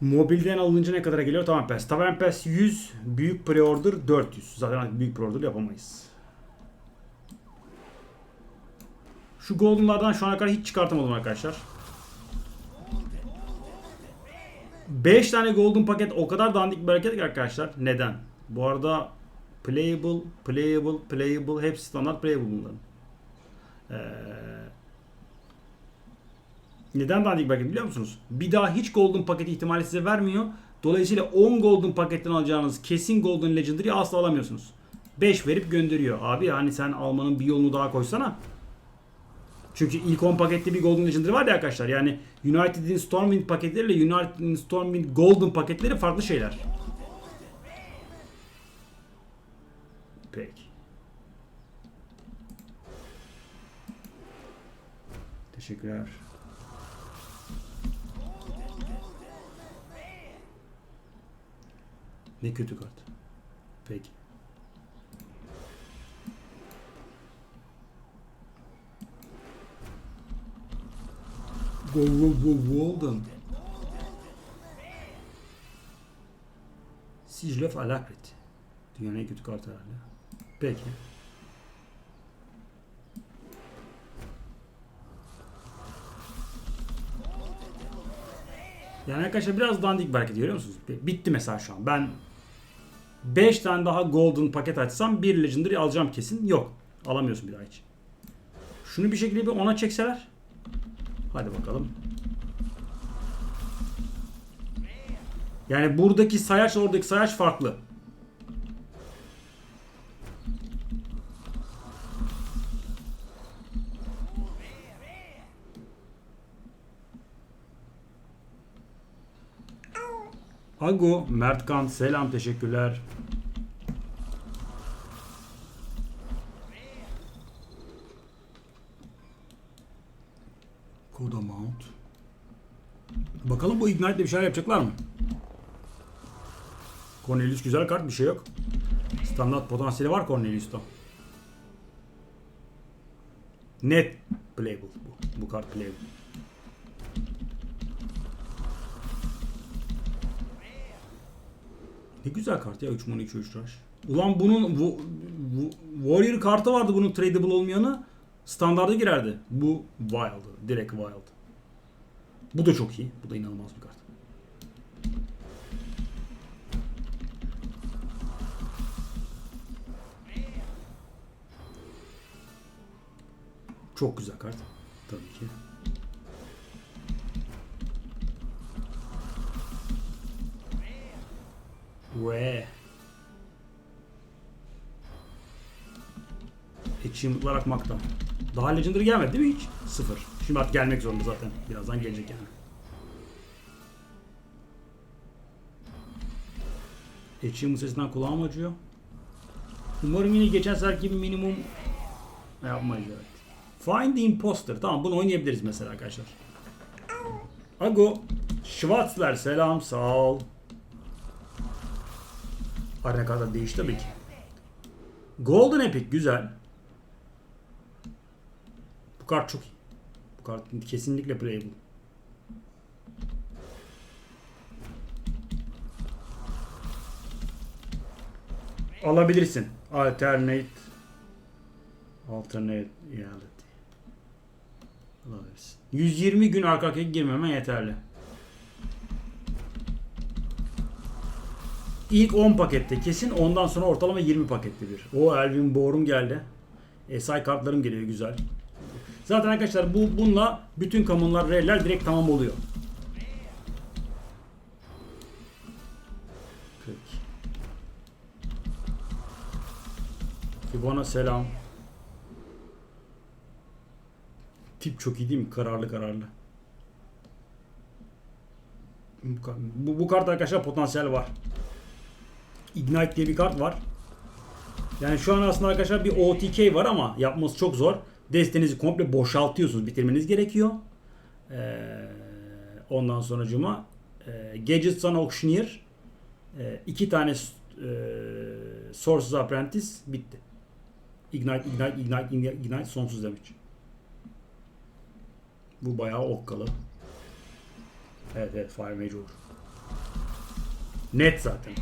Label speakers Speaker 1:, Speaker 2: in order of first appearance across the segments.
Speaker 1: Mobilden alınca ne kadara geliyor? Tamam Pass. Tavern Pass 100, büyük pre-order 400. Zaten büyük pre-order yapamayız. Şu goldenlardan şu ana kadar hiç çıkartamadım arkadaşlar. 5 tane golden paket o kadar dandik bir hareket ki arkadaşlar. Neden? Bu arada playable, playable, playable hepsi standart playable bunların. Ee, neden dandik hareket biliyor musunuz? Bir daha hiç golden paket ihtimali size vermiyor. Dolayısıyla 10 golden paketten alacağınız kesin golden legendary asla alamıyorsunuz. 5 verip gönderiyor. Abi hani sen almanın bir yolunu daha koysana. Çünkü ilk 10 pakette bir Golden Legendary var ya arkadaşlar. Yani United'in Stormwind paketleriyle United'in Stormwind Golden paketleri farklı şeyler. Peki. Teşekkürler. Ne kötü kart. Peki. Go, go, go, Walden. Siege of Alakrit. Dünyanın en kötü kartı herhalde. Peki. Yani arkadaşlar biraz dandik belki görüyor musunuz? Bitti mesela şu an. Ben 5 tane daha golden paket açsam bir legendary alacağım kesin. Yok. Alamıyorsun bir daha hiç. Şunu bir şekilde bir ona çekseler. Hadi bakalım. Yani buradaki sayaç oradaki sayaç farklı. Ago, Mertkan selam teşekkürler. Koda Mount. Bakalım bu Ignite'le bir şeyler yapacaklar mı? Cornelius güzel kart bir şey yok. Standart potansiyeli var Cornelius'ta. Net playable bu. Bu kart playable. Ne güzel kart ya 3 mana 3 3 rush. Ulan bunun wo- wo- Warrior kartı vardı bunun tradable olmayanı. Standarda girerdi. Bu wild. Direkt wild. Bu da çok iyi. Bu da inanılmaz bir kart. Çok güzel kart. Tabii ki. Ve Achievement'lar akmakta. Daha Legendary gelmedi değil mi hiç? Sıfır. Şimdi artık gelmek zorunda zaten. Birazdan gelecek yani. Achievement sesinden kulağım acıyor. Umarım yine geçen seferki gibi minimum yapmayız evet. Find the Imposter. Tamam bunu oynayabiliriz mesela arkadaşlar. Ago. Schwarzler selam sağ ol. Arena kadar değişti tabii ki. Golden Epic güzel. Kart çok iyi. Bu kart kesinlikle playable. Alabilirsin. Alternate Alternate reality. Alabilirsin. 120 gün arka arkaya girmemen yeterli. İlk 10 pakette kesin ondan sonra ortalama 20 pakette bir. O Elvin Borum geldi. SI kartlarım geliyor güzel. Zaten arkadaşlar bu bununla bütün kamunlar reyler direkt tamam oluyor. Peki. Fibona selam. Tip çok iyi değil mi? Kararlı kararlı. Bu, bu kart arkadaşlar potansiyel var. Ignite diye bir kart var. Yani şu an aslında arkadaşlar bir OTK var ama yapması çok zor. Destenizi komple boşaltıyorsunuz. Bitirmeniz gerekiyor. Ee, ondan sonucuma e, Gadget Sun Auctioneer e, iki tane e, Sources Apprentice bitti. Ignite, Ignite, Ignite, Ignite, Ignite sonsuz damage. Bu bayağı okkalı. Evet evet Fire Mage olur. Net zaten.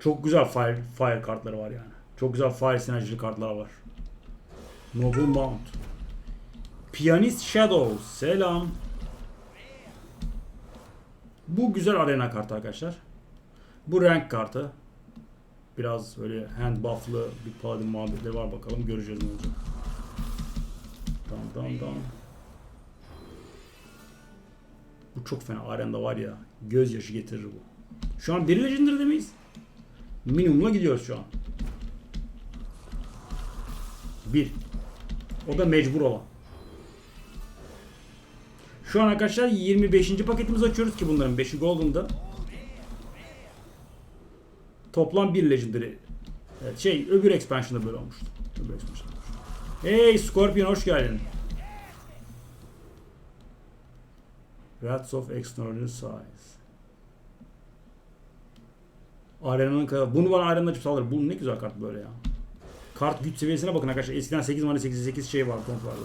Speaker 1: Çok güzel fire, fire kartları var yani. Çok güzel fire sinerjili kartlar var. Noble Mount. Pianist Shadow. Selam. Bu güzel arena kartı arkadaşlar. Bu rank kartı. Biraz böyle hand buff'lı bir paladin muhabbetleri var bakalım. Göreceğiz ne olacak. Dam dam dam. Bu çok fena. Arenda var ya. Gözyaşı getirir bu. Şu an bir legendary demeyiz. Minimumla gidiyoruz şu an. Bir. O da mecbur olan. Şu an arkadaşlar 25. paketimizi açıyoruz ki bunların 5'i Golden'da. Toplam 1 Legendary. Evet, şey öbür expansion'da böyle olmuştu. Öbür expansion'da olmuştu. Hey Scorpion hoş geldin. Rats of Extraordinary Size. Arena'nın kadar. Bunu bana Arena'da açıp saldırır. Bu ne güzel kart böyle ya. Kart güç seviyesine bakın arkadaşlar. Eskiden 8 mana 88 şey var komp vardı.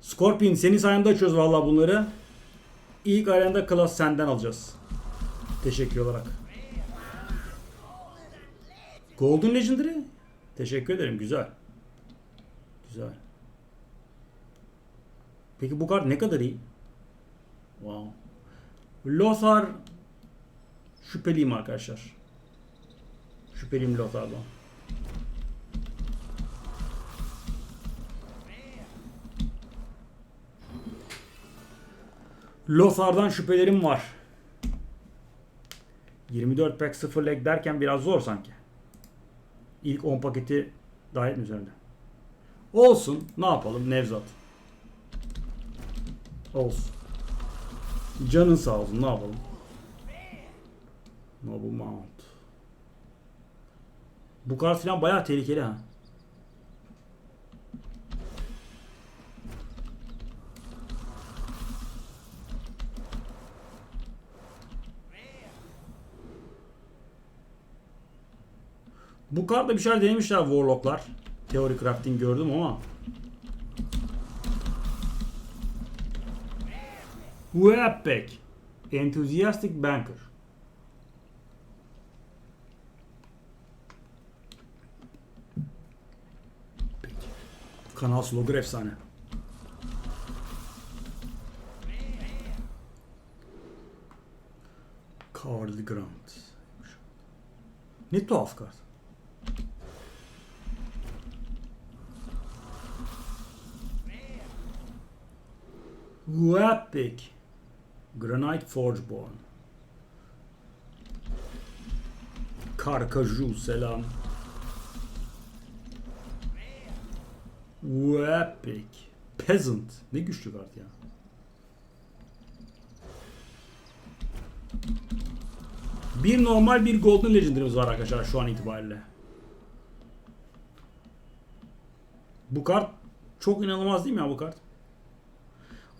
Speaker 1: Scorpion senin sayende açıyoruz vallahi bunları. İlk arenda klas senden alacağız. Teşekkür olarak. Golden Legendary. Teşekkür ederim. Güzel. Güzel. Peki bu kart ne kadar iyi? Wow. Lothar şüpheliyim arkadaşlar. Şüpheliyim Lothar'dan. Lothar'dan şüphelerim var. 24 pack 0 leg derken biraz zor sanki. İlk 10 paketi mi üzerinde? Olsun. Ne yapalım Nevzat? Olsun. Canın sağ olsun. Ne yapalım? Noble Mount. Bu kart falan bayağı tehlikeli ha. Bu kartla bir şeyler denemişler Warlock'lar. Theory Crafting gördüm ama. Webpack. Enthusiastic Banker. Kanal slogan efsane. Cowardly Ground. Ne tuhaf kart. Wapik. Granite Forgeborn. Karkaju selam. Wapik. Peasant. Ne güçlü kart ya. Bir normal bir Golden Legendary'miz var arkadaşlar şu an itibariyle. Bu kart çok inanılmaz değil mi ya bu kart?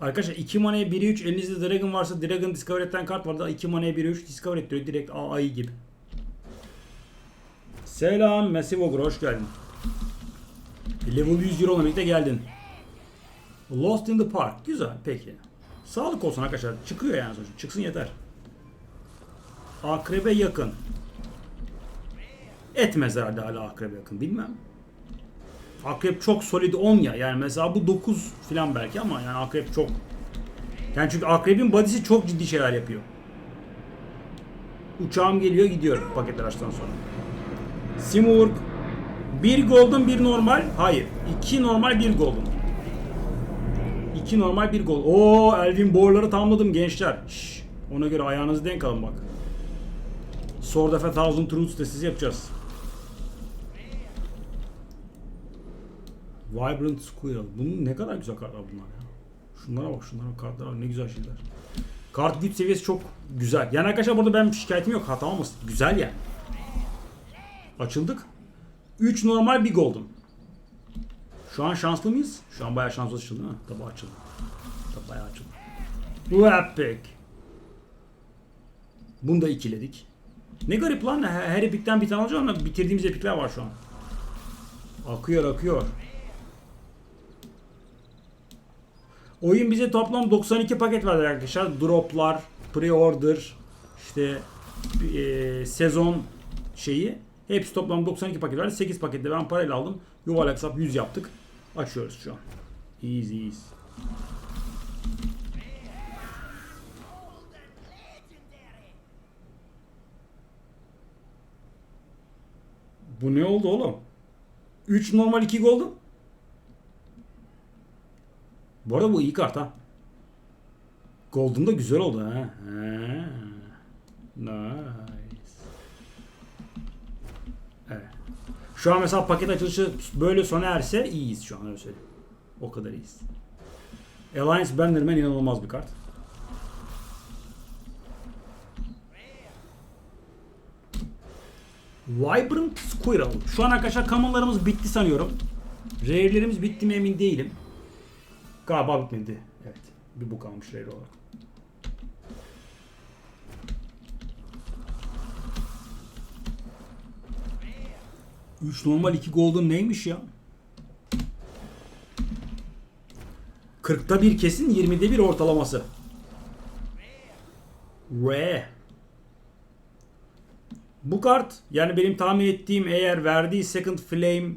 Speaker 1: Arkadaşlar 2 manaya 1'e 3 elinizde Dragon varsa Dragon Discover eden kart var da 2 manaya 1'e 3 Discover ettiriyor direkt AI gibi. Selam Massive Ogre hoş geldin. Level 100 euro birlikte geldin. Lost in the Park güzel peki. Sağlık olsun arkadaşlar çıkıyor yani sonuçta çıksın yeter. Akrebe yakın. Etmez herhalde hala akrebe yakın bilmem. Akrep çok solid 10 ya. Yani mesela bu 9 falan belki ama yani akrep çok. Yani çünkü akrebin body'si çok ciddi şeyler yapıyor. Uçağım geliyor gidiyorum paket araçtan sonra. Simurg. Bir golden bir normal. Hayır. iki normal bir golden. İki normal bir gol. Oo Elvin Boar'ları tamamladım gençler. Şş, ona göre ayağınızı denk alın bak. Sword of a Thousand Truths de siz yapacağız. Vibrant Squirrel. Bunun ne kadar güzel kartlar bunlar ya. Şunlara bak şunlara bak ne güzel şeyler. Kart güç seviyesi çok güzel. Yani arkadaşlar burada benim şikayetim yok. Hata olmasın. Güzel yani. Açıldık. 3 normal bir golden. Şu an şanslı mıyız? Şu an bayağı şanslı açıldı ha. Tabi açıldı. Tabi bayağı açıldı. Bu epic. Bunu da ikiledik. Ne garip lan. Her, her epikten bir tane alacağım ama bitirdiğimiz epikler var şu an. Akıyor akıyor. Oyun bize toplam 92 paket verdi arkadaşlar. Droplar, pre-order, işte e, sezon şeyi. Hepsi toplam 92 paket verdi. 8 pakette ben parayla aldım. Yuvarlak hesap 100 yaptık. Açıyoruz şu an. Easy easy. Bu ne oldu oğlum? 3 normal 2 golden. Bu arada bu iyi kart ha. Golden da güzel oldu ha. ha. Nice. Şu an mesela paket açılışı böyle sona erse iyiyiz şu an öyle söyleyeyim. O kadar iyiyiz. Alliance Bannerman inanılmaz bir kart. Vibrant Squirrel. Şu an arkadaşlar kamonlarımız bitti sanıyorum. Rare'lerimiz bitti mi emin değilim. Galiba bitmedi. Evet. Bir bu kalmış rare olarak. Üç normal iki golden neymiş ya? 40'ta bir kesin 20'de bir ortalaması. Rare. Bu kart yani benim tahmin ettiğim eğer verdiği Second Flame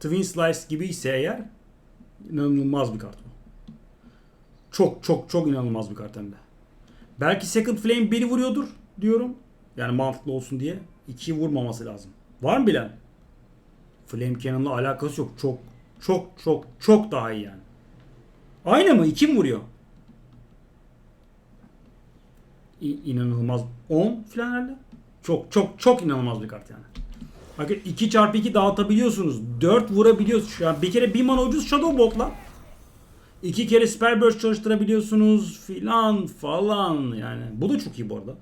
Speaker 1: Twin Slice gibi ise eğer inanılmaz bir kart bu. Çok çok çok inanılmaz bir kart hem de. Belki Second Flame 1 vuruyordur diyorum. Yani mantıklı olsun diye. 2 vurmaması lazım. Var mı bilen? Flame Cannon'la alakası yok. Çok çok çok çok daha iyi yani. Aynı mı? 2 mi vuruyor? İ- inanılmaz. 10 falan herhalde. Çok çok çok inanılmaz bir kart yani. Bakın 2 çarpı 2 dağıtabiliyorsunuz. 4 vurabiliyorsunuz. Yani bir kere bir mana ucuz Shadow Bolt'la. İki kere Spell Burst çalıştırabiliyorsunuz filan falan yani. Bu da çok iyi bu arada.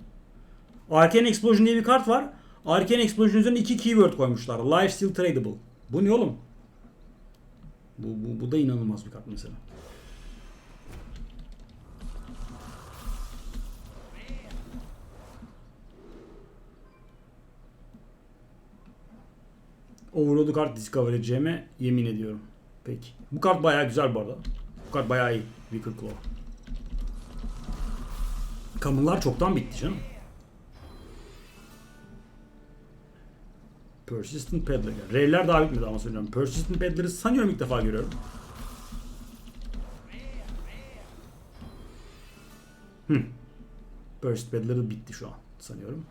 Speaker 1: Arcane Explosion diye bir kart var. Arcane Explosion üzerine iki keyword koymuşlar. Life Steal Tradable. Bu ne oğlum? Bu, bu, bu da inanılmaz bir kart mesela. Overload'u kart discover edeceğime yemin ediyorum. Peki. Bu kart bayağı güzel bu arada. Bu kart bayağı iyi. Wicker Claw. Kamınlar çoktan bitti canım. Persistent Peddler. Rare'ler daha bitmedi ama söylüyorum. Persistent Peddler'ı sanıyorum ilk defa görüyorum. Hmm. Persistent Peddler bitti şu an sanıyorum.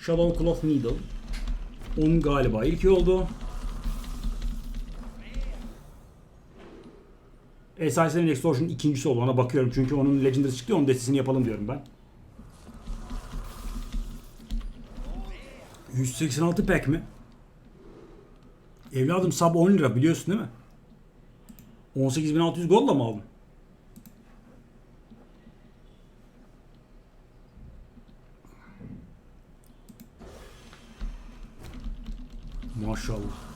Speaker 1: Shadow Cloth Needle. Onun galiba ilki oldu. Esasen Extortion ikincisi oldu. Ona bakıyorum çünkü onun Legendary çıktı. Onun destesini yapalım diyorum ben. 186 pack mi? Evladım sub 10 lira biliyorsun değil mi? 18.600 gold'la mı aldın? Maşallah.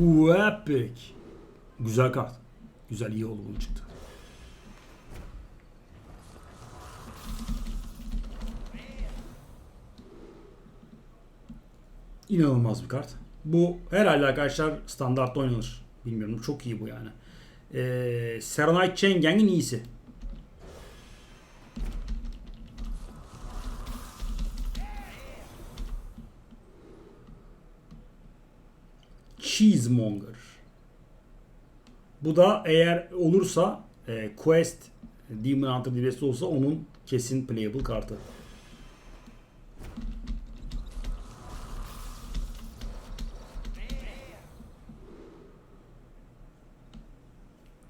Speaker 1: Uuu epic. Güzel kart. Güzel iyi oldu bunu çıktı. İnanılmaz bir kart. Bu herhalde arkadaşlar standartta oynanır. Bilmiyorum çok iyi bu yani. Ee, Serenite Chain Gang'in iyisi. Cheesemonger. Bu da eğer olursa e, Quest Demon Hunter DBS'de olsa onun kesin playable kartı.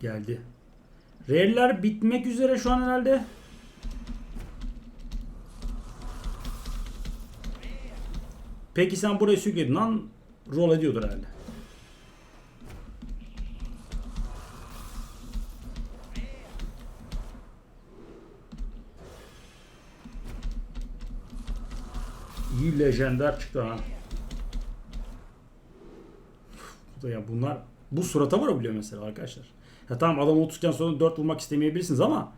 Speaker 1: Geldi. Rare'ler bitmek üzere şu an herhalde. Peki sen buraya sürükledin lan rol ediyordur herhalde. İyi lejender çıktı ha. Bu da ya bunlar bu surata vurabiliyor mesela arkadaşlar. Ya tamam adam 30'ken sonra 4 vurmak istemeyebilirsiniz ama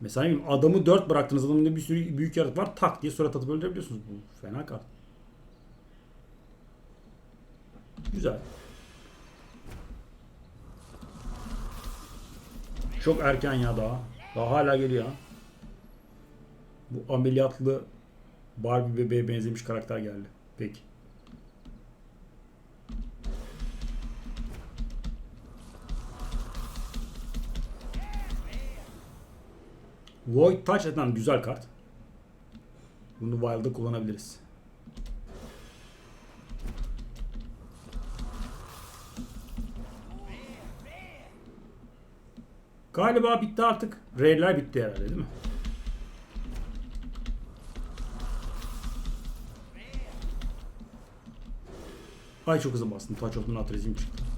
Speaker 1: mesela adamı 4 bıraktınız adamın bir sürü büyük yaratık var tak diye surat atıp öldürebiliyorsunuz. Bu fena kart. Güzel. Çok erken ya daha. Daha hala geliyor. Bu ameliyatlı Barbie bebeğe benzemiş karakter geldi. Peki. Void Touch eden güzel kart. Bunu Wild'da kullanabiliriz. Galiba bitti artık. Rare'ler bitti herhalde değil mi? Ay çok hızlı bastım. Touch of Atrazim çıktı.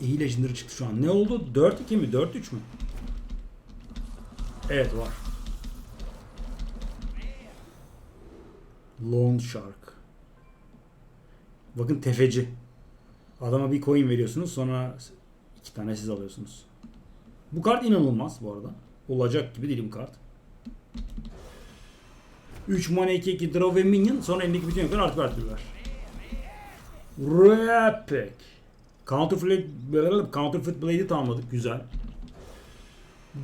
Speaker 1: İyi Legendary çıktı şu an. Ne oldu? 4-2 mi? 4-3 mü? Evet var. Lone Shark. Bakın tefeci. Adama bir coin veriyorsunuz sonra iki tane siz alıyorsunuz. Bu kart inanılmaz bu arada. Olacak gibi değil bu kart. 3 mana 2 2 draw ve minion sonra elindeki bütün yoklar artı artı ver. Counterfeit, Counterfeit Blade'i tamamladık. Güzel.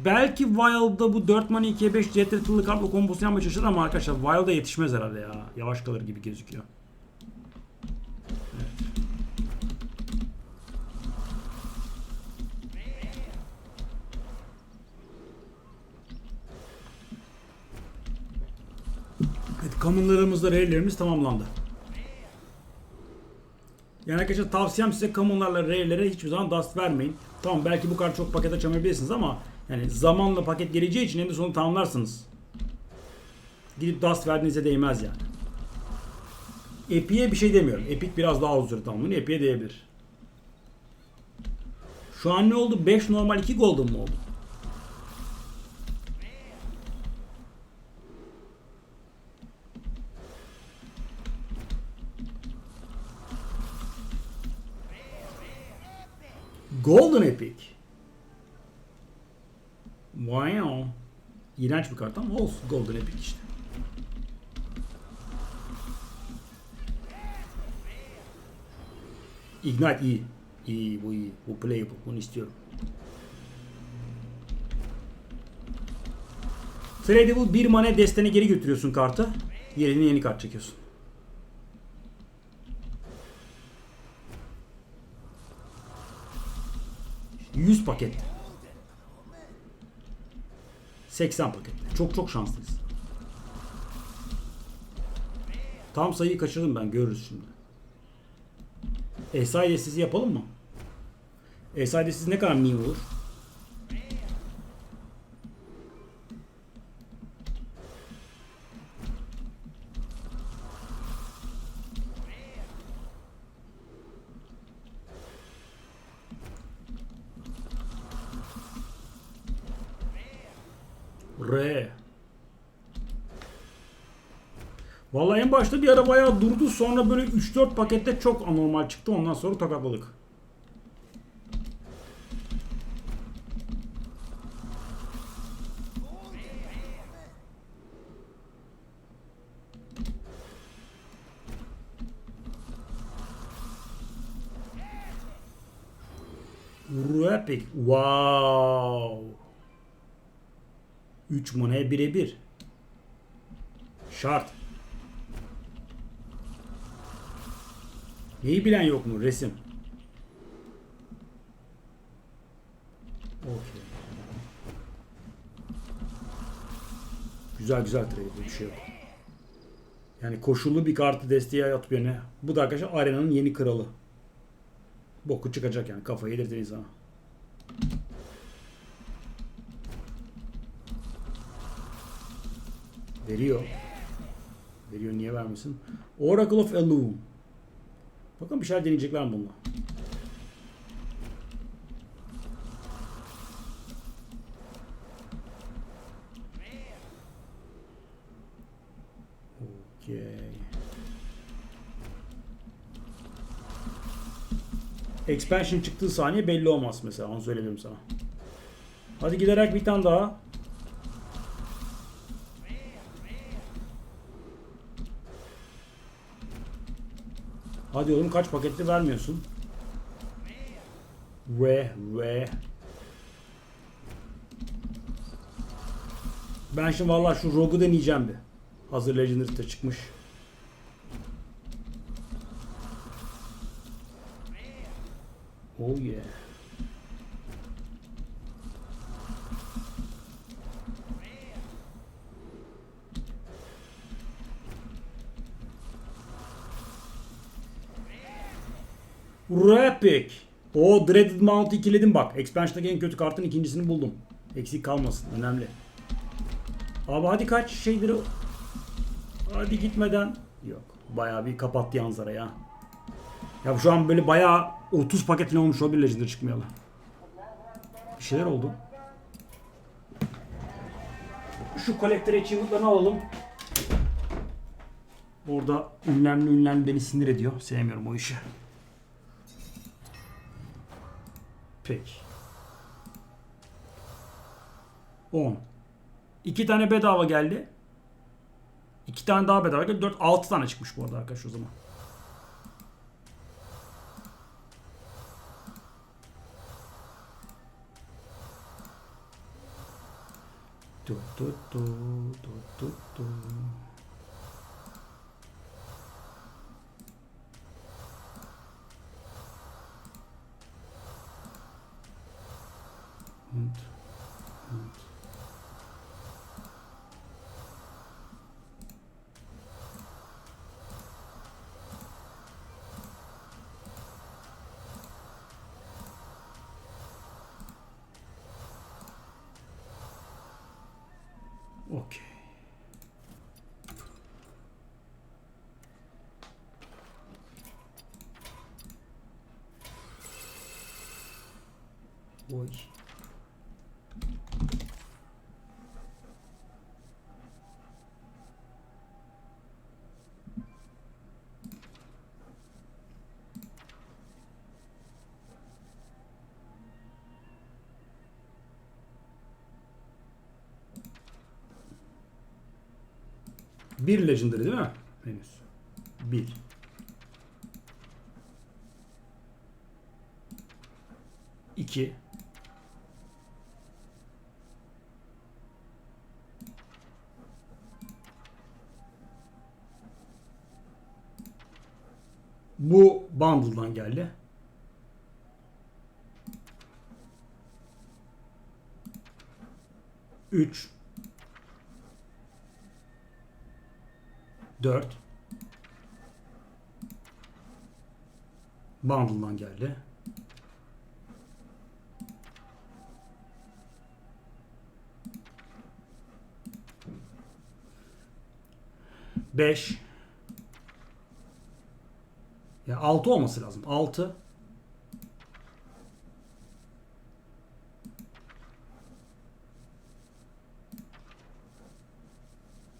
Speaker 1: Belki Wild'da bu 4 mana 2'ye 5 jet tıllı kartla kombosunu yapmaya çalışır ama arkadaşlar Wild'a yetişmez herhalde ya. Yavaş kalır gibi gözüküyor. Evet, commonlarımızda rare'lerimiz tamamlandı. Yani arkadaşlar tavsiyem size commonlarla rare'lere hiçbir zaman dust vermeyin. Tamam belki bu kadar çok paket açamayabilirsiniz ama yani zamanla paket geleceği için en de sonu tamamlarsınız. Gidip dust verdiğinize değmez yani. Epic'e bir şey demiyorum. Epic biraz daha uzun süre tamamlanıyor. Epic'e değebilir. Şu an ne oldu? 5 normal 2 golden mu oldu? Golden Epic. Wow. İğrenç bir kart ama olsun. Golden Epic işte. Ignite iyi. İyi bu iyi. Bu playable. Bunu istiyorum. Tradable bir mana destene geri götürüyorsun kartı. Yerine yeni kart çekiyorsun. Yüz paket. 80 paket. Çok çok şanslıyız. Tam sayıyı kaçırdım ben. Görürüz şimdi. SI sizi yapalım mı? SI siz ne kadar min olur? Bir ara bayağı durdu. Sonra böyle 3-4 pakette çok anormal çıktı. Ondan sonra takatladık. Rapid. Wow. 3 monaya birebir. Şart. Neyi bilen yok mu? Resim. Okey. Güzel güzel trade bir şey yok. Yani koşullu bir kartı desteğe atıp yöne. Bu da arkadaşlar arenanın yeni kralı. Boku çıkacak yani kafayı yedirtir insana. Veriyor. Veriyor niye vermesin? Oracle of Elum. Bakın bir şeyler deneyecekler bununla? Okey. Expansion çıktığı saniye belli olmaz mesela. Onu söyledim sana. Hadi giderek bir tane daha. Hadi oğlum kaç paketli vermiyorsun? Ve ve Ben şimdi vallahi şu Rogue'u deneyeceğim bir. Hazır Legendary'de çıkmış. Oh yeah. Rapik. O Dreaded Mount'u ikiledim bak. Expansion'daki en kötü kartın ikincisini buldum. Eksik kalmasın. Önemli. Abi hadi kaç şeydir o. Hadi gitmeden. Yok. Bayağı bir kapattı yanzara ya. Ya şu an böyle bayağı 30 paketin olmuş olabilir Legendary çıkmayalı. Bir şeyler oldu. Şu Collector Achievement'larını alalım. Orada ünlemli ünlemli beni sinir ediyor. Sevmiyorum o işi. Peki. 10. 2 tane bedava geldi. 2 tane daha bedava geldi. 4 6 tane çıkmış bu arada arkadaş o zaman. Du, du, du, du, du. Okey. Oy. Bir legendary değil mi? Henüz. Bir. İki. Bu bundle'dan geldi. Üç. 4 Bundle'dan geldi. Beş. Ya altı olması lazım. Altı.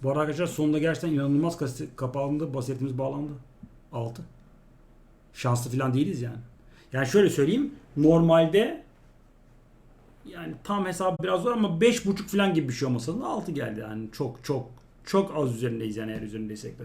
Speaker 1: Bu arada arkadaşlar sonunda gerçekten inanılmaz kapandı. Basiretimiz bağlandı. 6. Şanslı falan değiliz yani. Yani şöyle söyleyeyim. Normalde yani tam hesabı biraz zor ama 5.5 falan gibi bir şey olmasa da 6 geldi yani. Çok çok çok az üzerindeyiz yani eğer üzerindeysek de.